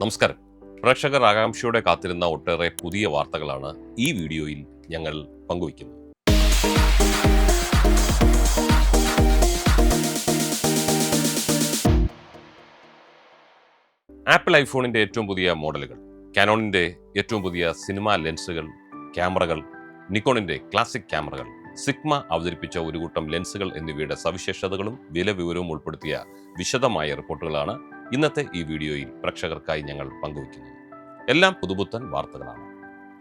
നമസ്കാരം. പ്രേക്ഷകർ ആകാംക്ഷയോടെ കാത്തിരുന്ന ഒട്ടേറെ പുതിയ വാർത്തകളാണ് ഈ വീഡിയോയിൽ ഞങ്ങൾ പങ്കുവയ്ക്കുന്നത്. ആപ്പിൾ ഐഫോണിന്റെ ഏറ്റവും പുതിയ മോഡലുകൾ കാനോണിന്റെ ഏറ്റവും പുതിയ സിനിമാ ലെൻസുകൾ ക്യാമറകൾ നിക്കോണിന്റെ ക്ലാസിക് ക്യാമറകൾ സിഗ്മ അവതരിപ്പിച്ച ഒരു കൂട്ടം ലെൻസുകൾ എന്നിവയുടെ സവിശേഷതകളും വില വിവരവും ഉൾപ്പെടുത്തിയ വിശദമായ റിപ്പോർട്ടുകളാണ് ഇന്നത്തെ ഈ വീഡിയോയിൽ പ്രേക്ഷകർക്കായി ഞങ്ങൾ പങ്കുവയ്ക്കുന്നത് എല്ലാം പുതുപുത്തൻ വാർത്തകളാണ്.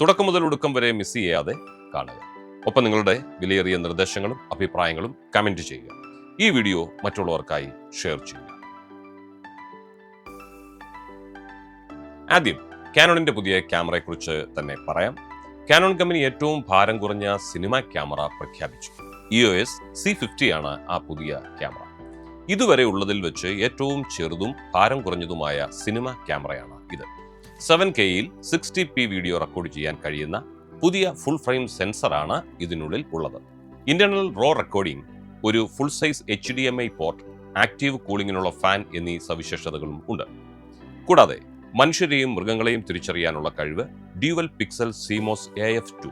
തുടക്കം മുതൽ ഒടുക്കം വരെ മിസ് ചെയ്യാതെ കാണുക. ഒപ്പം നിങ്ങളുടെ വിലയേറിയ നിർദ്ദേശങ്ങളും അഭിപ്രായങ്ങളും കമന്റ് ചെയ്യുക. ഈ വീഡിയോ മറ്റുള്ളവർക്കായി ഷെയർ ചെയ്യുക. ആദ്യം കാനോണിന്റെ പുതിയ ക്യാമറയെക്കുറിച്ച് തന്നെ പറയാം. കാനോൺ കമ്പനി ഏറ്റവും ഭാരം കുറഞ്ഞ സിനിമ ക്യാമറ പ്രഖ്യാപിച്ചു. ഇ ഒ എസ് സി ഫിഫ്റ്റിയാണ് ആ പുതിയ ക്യാമറ. ഇതുവരെ ഉള്ളതിൽ വെച്ച് ഏറ്റവും ചെറുതും ഭാരം കുറഞ്ഞതുമായ സിനിമ ക്യാമറയാണ് ഇത്. സെവൻ കെയിൽ സിക്സ്റ്റി പി വീഡിയോ റെക്കോർഡ് ചെയ്യാൻ കഴിയുന്ന പുതിയ ഫുൾ ഫ്രെയിം സെൻസറാണ് ഇതിനുള്ളിൽ ഉള്ളത്. ഇന്റർണൽ റോ റെക്കോർഡിംഗ് ഒരു full size H D M I port active കൂളിങ്ങിനുള്ള fan എന്നീ സവിശേഷതകളും ഉണ്ട്. കൂടാതെ മനുഷ്യരെയും മൃഗങ്ങളെയും തിരിച്ചറിയാനുള്ള കഴിവ് dual pixel CMOS A F two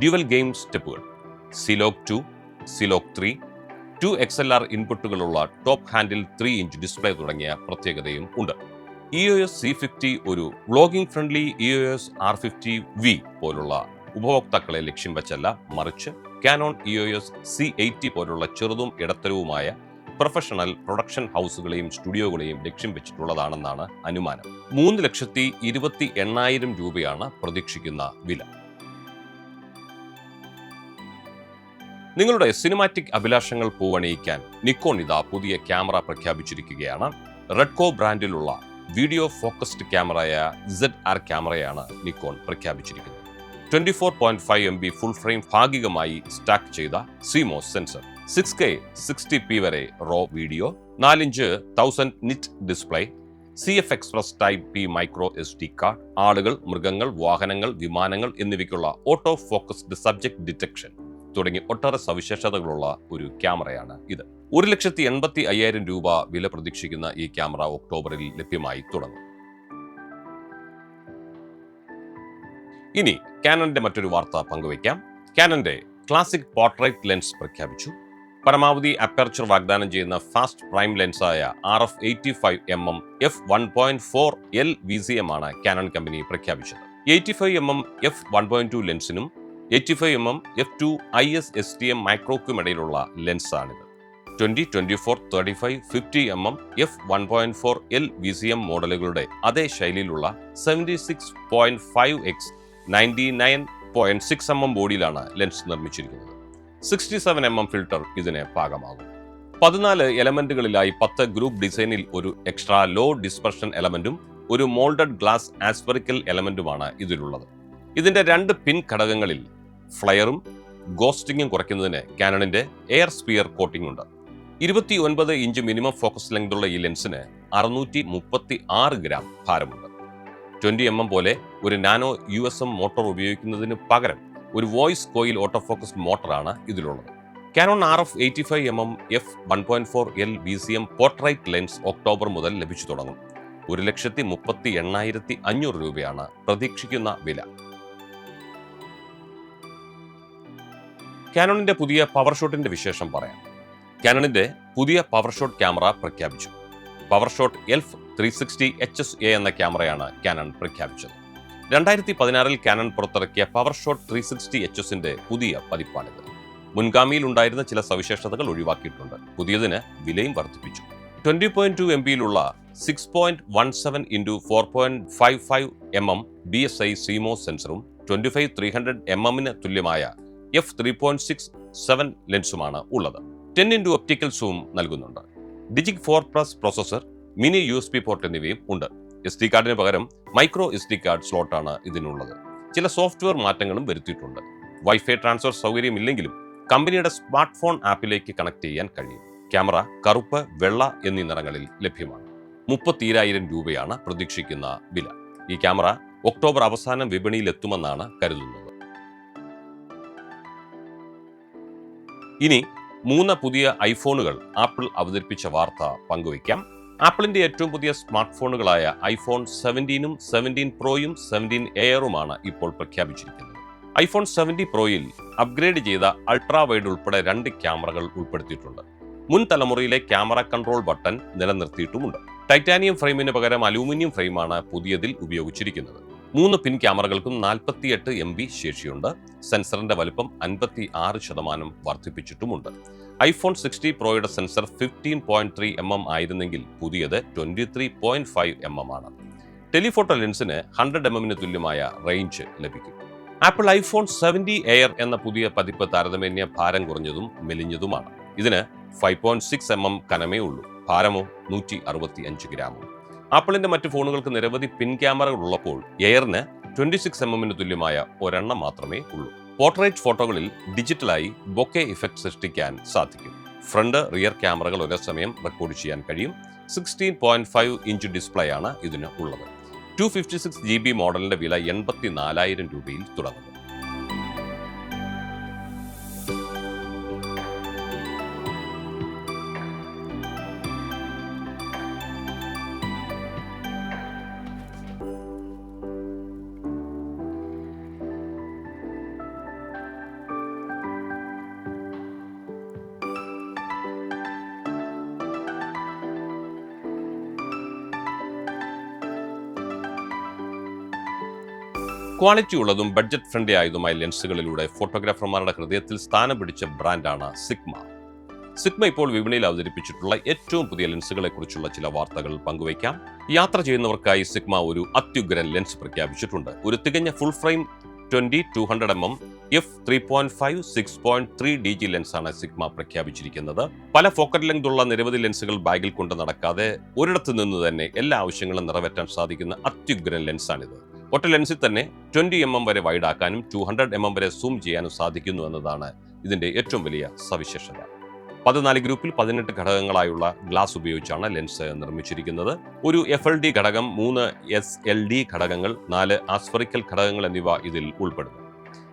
dual gain സ്റ്റെപ്പുകൾ C Log two C Log three two X L R ഇൻപുട്ടുകളുള്ള top handle three inch display തുടങ്ങിയ പ്രത്യേകതയും ഉണ്ട്. E O S C fifty ഒരു vlogging friendly E O S R fifty V പോലുള്ള ഉപഭോക്താക്കളെ ലക്ഷ്യം വെച്ചല്ല മറിച്ച് Canon E O S C eighty പോലുള്ള ചെറുതും ഇടത്തരവുമായ പ്രൊഫഷണൽ പ്രൊഡക്ഷൻ ഹൗസുകളെയും സ്റ്റുഡിയോകളെയും ലക്ഷ്യം വെച്ചിട്ടുള്ളതാണെന്നാണ് അനുമാനം. മൂന്ന് ലക്ഷത്തി ഇരുപത്തി എണ്ണായിരം രൂപയാണ് പ്രതീക്ഷിക്കുന്ന വില. നിങ്ങളുടെ സിനിമാറ്റിക് അഭിലാഷങ്ങൾ പൂവണിയിക്കാൻ നിക്കോൺ ഇതാ പുതിയ ക്യാമറ പ്രഖ്യാപിച്ചിരിക്കുകയാണ്. റെഡ്കോ ബ്രാൻഡിലുള്ള വീഡിയോ ഫോക്കസ്ഡ് ക്യാമറയായ ഇസഡ് ആർ ക്യാമറയാണ് നിക്കോൺ പ്രഖ്യാപിച്ചിരിക്കുന്നത്. Twenty four point five M B full frame ഭാഗികമായി സ്റ്റാക്ക് ചെയ്ത CMOS sensor six K sixty P വരെ റോ വീഡിയോ നാലിഞ്ച് thousand nit display C F express type P micro S D card ആളുകൾ മൃഗങ്ങൾ വാഹനങ്ങൾ വിമാനങ്ങൾ എന്നിവയ്ക്കുള്ള ഓട്ടോ ഫോക്കസ്ഡ് സബ്ജക്ട് ഡിറ്റക്ഷൻ തുടങ്ങി ഒട്ടേറെ സവിശേഷതകളുള്ള ഒരു ക്യാമറയാണ് ഇത്. ഒരു ലക്ഷത്തി എൺപത്തി അയ്യായിരം രൂപ വില പ്രതീക്ഷിക്കുന്ന ഈ ക്യാമറ ഒക്ടോബറിൽ ലഭ്യമായി തുടങ്ങും. ഇനി കാനന്റെ മറ്റൊരു വാർത്ത പങ്കുവയ്ക്കാം. കാനന്റെ ക്ലാസിക് പോർട്രൈറ്റ് ലെൻസ് പ്രഖ്യാപിച്ചു. പരമാവധി അപ്പർച്ചർ വാഗ്ദാനം ചെയ്യുന്ന fast prime ലെൻസായ R F eighty five M M F one point four L V C M ആണ് കാനൺ കമ്പനി പ്രഖ്യാപിച്ചത്. Eighty five M M F one point two ലെൻസിനും eighty five M M F two I S S T M മൈക്രോക്കും ഇടയിലുള്ള ലെൻസാണിത്. Twenty twenty four thirty five fifty M M F one point four L V C M മോഡലുകളുടെ അതേ ശൈലിയിലുള്ള seventy six point five X ninety nine point six M M ബോഡിയിലാണ് lens നിർമ്മിച്ചിരിക്കുന്നത്. Sixty seven M M filter ഇതിന് പാകമാകും. പതിനാല് എലമെന്റുകളിലായി പത്ത് group ഡിസൈനിൽ ഒരു എക്സ്ട്രാ ലോ ഡിസ്പെർഷൻ എലമെന്റും ഒരു മോൾഡഡ് ഗ്ലാസ് ആസ്പെറിക്കൽ എലമെന്റുമാണ് ഇതിലുള്ളത്. ഇതിന്റെ രണ്ട് പിൻ ഘടകങ്ങളിൽ ഫ്ലയറും ഗോസ്റ്റിങ്ങും കുറയ്ക്കുന്നതിന് കാനണിന്റെ എയർ സ്പിയർ കോട്ടിംഗ് ഉണ്ട്. ഇരുപത്തി ഒൻപത് ഇഞ്ച് മിനിമം ഫോക്കസ് ലെങ്തുള്ള ഈ ലെൻസിന് അറുന്നൂറ്റി മുപ്പത്തി ആറ് ഗ്രാം ഭാരമുണ്ട്. ട്വന്റി എം എം പോലെ ഒരു nano U S M motor ഉപയോഗിക്കുന്നതിന് പകരം ഒരു വോയിസ് കോയിൽ ഓട്ടോ ഫോക്കസ് മോട്ടറാണ് ഇതിലുള്ളത്. Canon R F eighty five M M F one point four L B C M portrait lens October മുതൽ ലഭിച്ചു തുടങ്ങും. ഒരു ലക്ഷത്തി മുപ്പത്തി എണ്ണായിരത്തി അഞ്ഞൂറ് രൂപയാണ് പ്രതീക്ഷിക്കുന്ന വില. കാനോണിന്റെ പുതിയ പവർ ഷോട്ടിന്റെ വിശേഷം പറയാം. കാനണിന്റെ പുതിയ പവർ ഷോട്ട് ക്യാമറ പ്രഖ്യാപിച്ചു. Power shot Elph three sixty H S A എന്ന ക്യാമറയാണ് കാനൺ പ്രഖ്യാപിച്ചത്. രണ്ടായിരത്തി പതിനാറിൽ കാനൺ പുറത്തിറക്കിയ power shot three sixty H എസിന്റെ പുതിയ പതിപ്പാണിത്. മുൻഗാമിയിൽ ഉണ്ടായിരുന്ന ചില സവിശേഷതകൾ ഒഴിവാക്കിയിട്ടുണ്ട്. പുതിയതിന് വിലയും വർദ്ധിപ്പിച്ചു. Twenty point two M ബിയിലുള്ള six point one seven into four point five five M M B S I CMOS സെൻസറും twenty five three hundred M എമ്മിന് തുല്യമായ F three point six seven ലെൻസുമാണ് ഉള്ളത്. ടെൻ ഇന്റു ഒപ്റ്റിക്കൽ സൂം നൽകുന്നുണ്ട്. DIGIC four plus processor mini U S P port എന്നിവയും ഉണ്ട്. S D കാർഡിന് പകരം micro S D card സ്ലോട്ടാണ് ഇതിനുള്ളത്. ചില സോഫ്റ്റ്വെയർ മാറ്റങ്ങളും വരുത്തിയിട്ടുണ്ട്. വൈഫൈ ട്രാൻസ്ഫർ സൗകര്യമില്ലെങ്കിലും കമ്പനിയുടെ സ്മാർട്ട് ഫോൺ ആപ്പിലേക്ക് കണക്ട് ചെയ്യാൻ കഴിയും. ക്യാമറ കറുപ്പ് വെള്ള എന്നീ നിറങ്ങളിൽ ലഭ്യമാണ്. മുപ്പത്തിരായിരം രൂപയാണ് പ്രതീക്ഷിക്കുന്ന വില. ഈ ക്യാമറ ഒക്ടോബർ അവസാനം വിപണിയിൽ എത്തുമെന്നാണ് കരുതുന്നത്. ഇനി മൂന്ന് പുതിയ ഐഫോണുകൾ ആപ്പിൾ അവതരിപ്പിച്ച വാർത്ത പങ്കുവയ്ക്കാം. ആപ്പിളിന്റെ ഏറ്റവും പുതിയ സ്മാർട്ട് ഫോണുകളായ ഐഫോൺ സെവന്റീനും സെവന്റീൻ പ്രോയും സെവന്റീൻ എയറുമാണ് ഇപ്പോൾ പ്രഖ്യാപിച്ചിരിക്കുന്നത്. ഐഫോൺ സെവന്റി പ്രോയിൽ അപ്ഗ്രേഡ് ചെയ്ത അൾട്രാ വൈഡ് ഉൾപ്പെടെ രണ്ട് ക്യാമറകൾ ഉൾപ്പെടുത്തിയിട്ടുണ്ട്. മുൻ തലമുറയിലെ ക്യാമറ കൺട്രോൾ ബട്ടൺ നിലനിർത്തിയിട്ടുമുണ്ട്. ടൈറ്റാനിയം ഫ്രെയിമിന് പകരം അലൂമിനിയം ഫ്രെയിമാണ് പുതിയതിൽ ഉപയോഗിച്ചിരിക്കുന്നത്. മൂന്ന് പിൻ ക്യാമറകൾക്കും നാൽപ്പത്തിയെട്ട് എം ബി ശേഷിയുണ്ട്. സെൻസറിന്റെ വലുപ്പം അൻപത്തി ആറ് ശതമാനം വർദ്ധിപ്പിച്ചിട്ടുമുണ്ട്. IPhone sixty പ്രോയുടെ sensor fifteen point three M M ആയിരുന്നെങ്കിൽ പുതിയത് twenty three point five M M ആണ്. ടെലിഫോട്ടോ ലെൻസിന് ഹൺഡ്രഡ് എം എമ്മിന് തുല്യമായ റേഞ്ച് ലഭിക്കും. ആപ്പിൾ ഐഫോൺ സെവന്റി എയർ എന്ന പുതിയ പതിപ്പ് താരതമ്യേന ഭാരം കുറഞ്ഞതും മെലിഞ്ഞതുമാണ്. ഇതിന് five point six M M കനമേ ഉള്ളൂ. ഭാരമോ നൂറ്റി അറുപത്തി അഞ്ച് ഗ്രാമും? ആപ്പിളിന്റെ മറ്റ് ഫോണുകൾക്ക് നിരവധി പിൻ ക്യാമറകൾ ഉള്ളപ്പോൾ എയറിന് ട്വന്റി സിക്സ് എം എമ്മിന് തുല്യമായ ഒരെണ്ണം മാത്രമേ ഉള്ളൂ. പോർട്രേറ്റ് ഫോട്ടോകളിൽ ഡിജിറ്റലായി ബൊക്കെ ഇഫക്റ്റ് സൃഷ്ടിക്കാൻ സാധിക്കും. ഫ്രണ്ട് റിയർ ക്യാമറകൾ ഒരേ സമയം റെക്കോർഡ് ചെയ്യാൻ കഴിയും. Sixteen point five inch display ആണ് ഇതിന് ഉള്ളത്. Two fifty six G B മോഡലിന്റെ വില എൺപത്തി നാലായിരം രൂപയിൽ തുടങ്ങുന്നു. ക്വാളിറ്റി ഉള്ളതും ബഡ്ജറ്റ് ഫ്രണ്ട്ലി ആയതുമായ ലെൻസുകളിലൂടെ ഫോട്ടോഗ്രാഫർമാരുടെ ഹൃദയത്തിൽ സ്ഥാനം പിടിച്ച ബ്രാൻഡാണ് സിഗ്മ സിഗ്മ ഇപ്പോൾ വിപണിയിൽ അവതരിപ്പിച്ചിട്ടുള്ള ഏറ്റവും പുതിയ ലെൻസുകളെക്കുറിച്ചുള്ള ചില വാർത്തകൾ പങ്കുവയ്ക്കാം. യാത്ര ചെയ്യുന്നവർക്കായി സിഗ്മ ഒരു അത്യുഗ്രൻ ലെൻസ് പ്രഖ്യാപിച്ചിട്ടുണ്ട്. ഒരു തികഞ്ഞ full frame twenty two hundred M M F three point five six point three D G ലെൻസാണ് Sigma പ്രഖ്യാപിച്ചിരിക്കുന്നത്. പല ഫോക്കറ്റ് ലെങ്ത് ഉള്ള നിരവധി ലെൻസുകൾ ബാഗിൽ കൊണ്ട് നടക്കാതെ ഒരിടത്തു നിന്ന് തന്നെ എല്ലാ ആവശ്യങ്ങളും നിറവേറ്റാൻ സാധിക്കുന്ന അത്യുഗ്രൻ ലെൻസാണിത് ഒറ്റ ലെൻസിൽ തന്നെ ട്വന്റി എം എം വരെ വൈഡാക്കാനും ടു ഹൺഡ്രഡ് എം എം വരെ സൂം ചെയ്യാനും സാധിക്കുന്നു എന്നതാണ് ഇതിന്റെ ഏറ്റവും വലിയ സവിശേഷത. പതിനാല് ഗ്രൂപ്പിൽ പതിനെട്ട് ഘടകങ്ങളായുള്ള ഗ്ലാസ് ഉപയോഗിച്ചാണ് ലെൻസ് നിർമ്മിച്ചിരിക്കുന്നത്. ഒരു എഫ് എൽ ഡി ഘടകം മൂന്ന് എസ് എൽ ഡി ഘടകങ്ങൾ നാല് ആസ്ഫറിക്കൽ ഘടകങ്ങൾ എന്നിവ ഇതിൽ ഉൾപ്പെടുന്നു.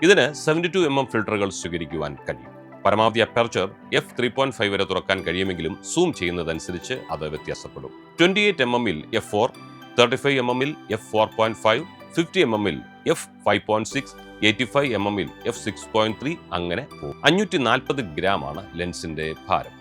ഇതിന് സെവന്റി ടു എം എം ഫിൽട്ടറുകൾ സ്വീകരിക്കുവാൻ കഴിയും. പരമാവധി aperture F three point five വരെ തുറക്കാൻ കഴിയുമെങ്കിലും സൂം ചെയ്യുന്നതനുസരിച്ച് അത് വ്യത്യാസപ്പെടും. ട്വന്റി എയ്റ്റ് എം എമ്മിൽ F four thirty five M എമ്മിൽ F four point five fifty M എമ്മിൽ F five point six eighty five M എമ്മിൽ എഫ് സിക്സ് പോയിന്റ് ത്രീ അങ്ങനെ പോകും. അഞ്ഞൂറ്റി നാൽപ്പത് ഗ്രാം ആണ് ലെൻസിന്റെ ഭാരം.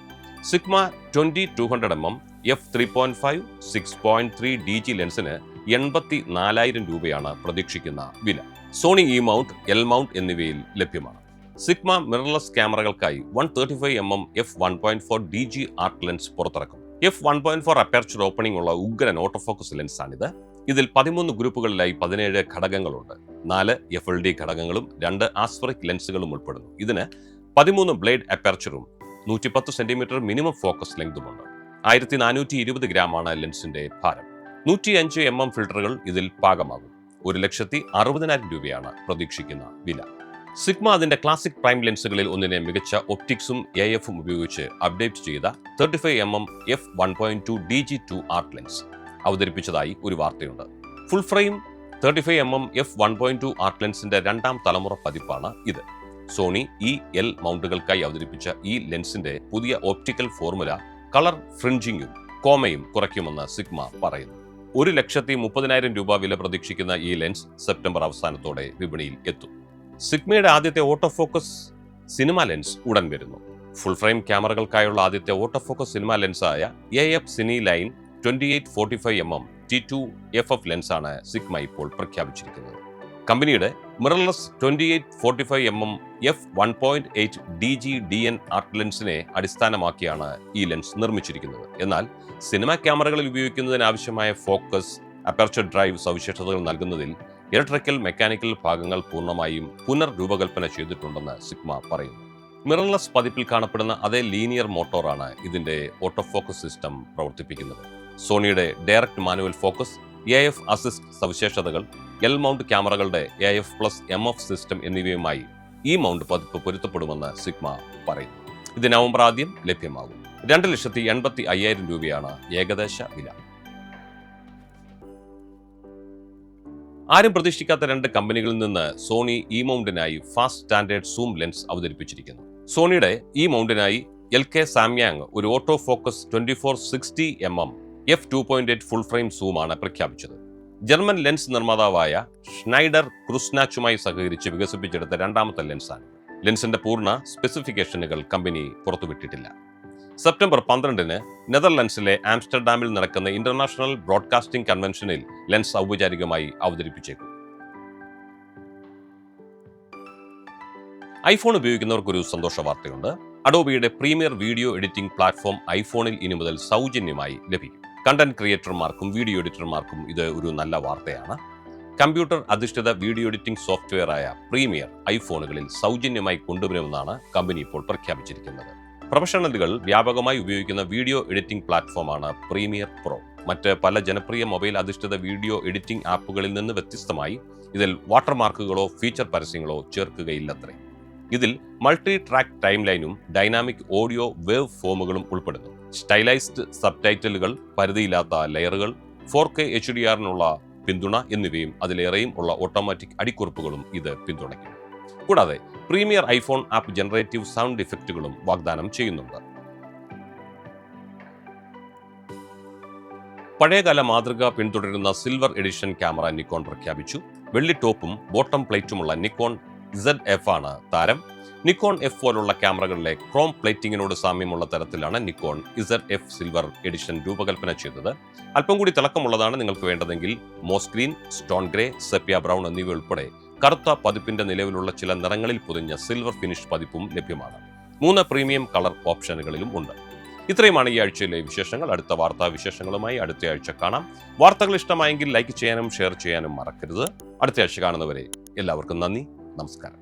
Sigma twenty two hundred M M F three point five six point three D G ലെൻസിന് എൺപത്തി നാലായിരം രൂപയാണ് പ്രതീക്ഷിക്കുന്ന വില. Sony E mount L mount എന്നിവയിൽ ലഭ്യമാണ്. Sigma mirrorless ക്യാമറകൾക്കായി one thirty five M M F one point four D G art lens പുറത്തിറക്കും. F one point four aperture opening ഉള്ള ഉഗ്രൻ ഓട്ടോഫോക്കസ് ലെൻസാണിത് ഇതിൽ പതിമൂന്ന് ഗ്രൂപ്പുകളിലായി പതിനേഴ് ഘടകങ്ങളുണ്ട്. നാല് എഫ് എൽ ഡി ഘടകങ്ങളും രണ്ട് ആസ്ഫറിക് ലെൻസുകളും ഉൾപ്പെടുന്നു. ഇതിന് പതിമൂന്ന് ബ്ലേഡ് അപ്പർച്ചറും നൂറ്റിപ്പത്ത് സെന്റിമീറ്റർ മിനിമം ഫോക്കസ് ലെങ്തുമുണ്ട്. ആയിരത്തി നാനൂറ്റി ഇരുപത് ഗ്രാമാണ് ലെൻസിന്റെ ഭാരം. നൂറ്റി അഞ്ച് എം എം ഫിൽട്ടറുകൾ ഇതിൽ പാകമാകും. ഒരു ലക്ഷത്തി അറുപതിനായിരം രൂപയാണ് പ്രതീക്ഷിക്കുന്ന വില. സിഗ്മ അതിന്റെ ക്ലാസിക് പ്രൈം ലെൻസുകളിൽ ഒന്നിനെ മികച്ച ഒപ്റ്റിക്സും എ എഫും ഉപയോഗിച്ച് അപ്ഡേറ്റ് ചെയ്ത thirty five M M F one point two D G two art lens. അവതരിപ്പിച്ചതായി ഒരു വാർത്തയുണ്ട്. Full frame thirty five M M F one point two art ലെൻസിന്റെ രണ്ടാം തലമുറ പതിപ്പാണ് ഇത്. സോണി ഇ എൽ മൗണ്ടുകൾക്കായി അവതരിപ്പിച്ച ഈ ലെൻസിന്റെ പുതിയ ഓപ്റ്റിക്കൽ ഫോർമുല കളർ ഫ്രിഞ്ചിങ്ങും കോമയും കുറയ്ക്കുമെന്ന് സിഗ്മ പറയുന്നു. ഒരു ലക്ഷത്തി മുപ്പതിനായിരം രൂപ വില പ്രതീക്ഷിക്കുന്ന ഈ ലെൻസ് സെപ്റ്റംബർ അവസാനത്തോടെ വിപണിയിൽ എത്തും. സിഗ്മയുടെ ആദ്യത്തെ ഓട്ടോ ഫോക്കസ് സിനിമ ലെൻസ് ഉടൻ വരുന്നു. ഫുൾ ഫ്രെയിം ക്യാമറകൾക്കായുള്ള ആദ്യത്തെ auto focus cinema ലെൻസായ A F cine line twenty eight forty five M M T two F F ലെൻസാണ് Sigma ഇപ്പോൾ പ്രഖ്യാപിച്ചിരിക്കുന്നത്. കമ്പനിയുടെ mirrorless twenty eight forty five M M F one point eight D G D N art ലെൻസിനെ അടിസ്ഥാനമാക്കിയാണ് ഈ lens നിർമ്മിച്ചിരിക്കുന്നത്. എന്നാൽ cinema ക്യാമറകളിൽ ഉപയോഗിക്കുന്നതിനാവശ്യമായ focus aperture drive സവിശേഷതകൾ നൽകുന്നതിൽ ഇലക്ട്രിക്കൽ മെക്കാനിക്കൽ ഭാഗങ്ങൾ പൂർണമായും പുനർരൂപകൽപ്പന ചെയ്തിട്ടുണ്ടെന്ന് സിഗ്മ പറയുന്നു. മിറർലെസ് പതിപ്പിൽ കാണപ്പെടുന്ന അതേ ലീനിയർ മോട്ടോറാണ് ഇതിന്റെ ഓട്ടോ ഫോക്കസ് സിസ്റ്റം പ്രവർത്തിപ്പിക്കുന്നത്. സോണിയുടെ direct manual focus A F assist സവിശേഷതകൾ L mount ക്യാമറകളുടെ A F plus M F system എന്നിവയുമായി ഈ മൗണ്ട് പതിപ്പ് പൊരുത്തപ്പെടുമെന്ന് സിഗ്മ പറയുന്നു. ഇത് നവംബർ ആദ്യം ലഭ്യമാകും. രണ്ട് ലക്ഷത്തി എൺപത്തി അയ്യായിരം രൂപയാണ് ഏകദേശ വില. ആരും പ്രതീക്ഷിക്കാത്ത രണ്ട് കമ്പനികളിൽ നിന്ന് സോണി ഇ മൗണ്ടിനായി ഫാസ്റ്റ് സ്റ്റാൻഡേർഡ് സൂം ലെൻസ് അവതരിപ്പിച്ചിരിക്കുന്നു. സോണിയുടെ ഇ മൗണ്ടിനായി എൽ കെ സാമ്യാങ് ഒരു auto focus twenty four sixty M M F two point eight full frame സൂമാണ് പ്രഖ്യാപിച്ചത്. ജർമ്മൻ ലെൻസ് നിർമ്മാതാവായ ഷ്നൈഡർ ക്രുസ്നാച്ചുമായി സഹകരിച്ച് വികസിപ്പിച്ചെടുത്ത രണ്ടാമത്തെ ലെൻസാണ് ലെൻസിന്റെ പൂർണ സ്പെസിഫിക്കേഷനുകൾ കമ്പനി പുറത്തുവിട്ടിട്ടില്ല. സെപ്റ്റംബർ പന്ത്രണ്ടിന് നെതർലൻഡ്സിലെ ആംസ്റ്റർഡാമിൽ നടക്കുന്ന ഇന്റർനാഷണൽ ബ്രോഡ്കാസ്റ്റിംഗ് കൺവെൻഷനിൽ ലെൻസ് ഔപചാരികമായി അവതരിപ്പിച്ചേക്കും. ഐഫോൺ ഉപയോഗിക്കുന്നവർക്കൊരു സന്തോഷ വാർത്തയുണ്ട്. അഡോബിയുടെ പ്രീമിയർ വീഡിയോ എഡിറ്റിംഗ് പ്ലാറ്റ്ഫോം ഐഫോണിൽ ഇനി മുതൽ സൗജന്യമായി ലഭിക്കും. കണ്ടന്റ് ക്രിയേറ്റർമാർക്കും വീഡിയോ എഡിറ്റർമാർക്കും ഇത് ഒരു നല്ല വാർത്തയാണ്. കമ്പ്യൂട്ടർ അധിഷ്ഠിത വീഡിയോ എഡിറ്റിംഗ് സോഫ്റ്റ്വെയറായ പ്രീമിയർ ഐഫോണുകളിൽ സൗജന്യമായി കൊണ്ടുവരുമെന്നാണ് കമ്പനി ഇപ്പോൾ പ്രഖ്യാപിച്ചിരിക്കുന്നത്. പ്രൊഫഷണലുകൾ വ്യാപകമായി ഉപയോഗിക്കുന്ന വീഡിയോ എഡിറ്റിംഗ് പ്ലാറ്റ്ഫോമാണ് പ്രീമിയർ പ്രോ. മറ്റ് പല ജനപ്രിയ മൊബൈൽ അധിഷ്ഠിത വീഡിയോ എഡിറ്റിംഗ് ആപ്പുകളിൽ നിന്ന് വ്യത്യസ്തമായി ഇതിൽ വാട്ടർമാർക്കുകളോ ഫീച്ചർ പരസ്യങ്ങളോ ചേർക്കുകയില്ലത്രേ. ഇതിൽ മൾട്ടി ട്രാക്ക് ടൈം ലൈനും ഡൈനാമിക് ഓഡിയോ വേവ് ഫോമുകളും ഉൾപ്പെടുന്നു. സ്റ്റൈലൈസ്ഡ് സബ് ടൈറ്റിലുകൾ പരിധിയില്ലാത്ത ലെയറുകൾ ഫോർ കെ എച്ച് ഡി ആറിനുള്ള പിന്തുണ എന്നിവയും അതിലേറെയും ഉള്ള ഓട്ടോമാറ്റിക് അടിക്കുറിപ്പുകളും ഇത് പിന്തുണയ്ക്കും. കൂടാതെ Premiere iPhone app generative sound ഇഫക്റ്റുകളും വാഗ്ദാനം ചെയ്യുന്നുണ്ട്. പഴയകാല മാതൃക പിന്തുടരുന്ന സിൽവർ എഡിഷൻ ക്യാമറ നിക്കോൺ പ്രഖ്യാപിച്ചു. വെള്ളി ടോപ്പും ബോട്ടം പ്ലേറ്റുമുള്ള നിക്കോൺ സെഡ് എഫ് ആണ് താരം. നിക്കോൺ എഫ് പോലുള്ള ക്യാമറകളിലെ ക്രോം പ്ലേറ്റിംഗിനോട് സാമ്യമുള്ള തരത്തിലാണ് Nikon Z F silver edition രൂപകൽപ്പന ചെയ്തത്. അല്പം കൂടി തിളക്കമുള്ളതാണ് നിങ്ങൾക്ക് വേണ്ടതെങ്കിൽ moss green stone grey sepia brown എന്നിവ ഉൾപ്പെടെ കറുത്ത പതിപ്പിന്റെ നിലവിലുള്ള ചില നിറങ്ങളിൽ പൊതിഞ്ഞ സിൽവർ ഫിനിഷ് പതിപ്പും ലഭ്യമാണ്. മൂന്ന് പ്രീമിയം കളർ ഓപ്ഷനുകളിലും ഉണ്ട്. ഇത്രയുമാണ് ഈ ആഴ്ചയിലെ വിശേഷങ്ങൾ. അടുത്ത വാർത്താ വിശേഷങ്ങളുമായി അടുത്ത ആഴ്ച കാണാം. വാർത്തകൾ ഇഷ്ടമായെങ്കിൽ ലൈക്ക് ചെയ്യാനും ഷെയർ ചെയ്യാനും മറക്കരുത്. അടുത്ത ആഴ്ച കാണുന്നവരെ എല്ലാവർക്കും നന്ദി. നമസ്കാരം.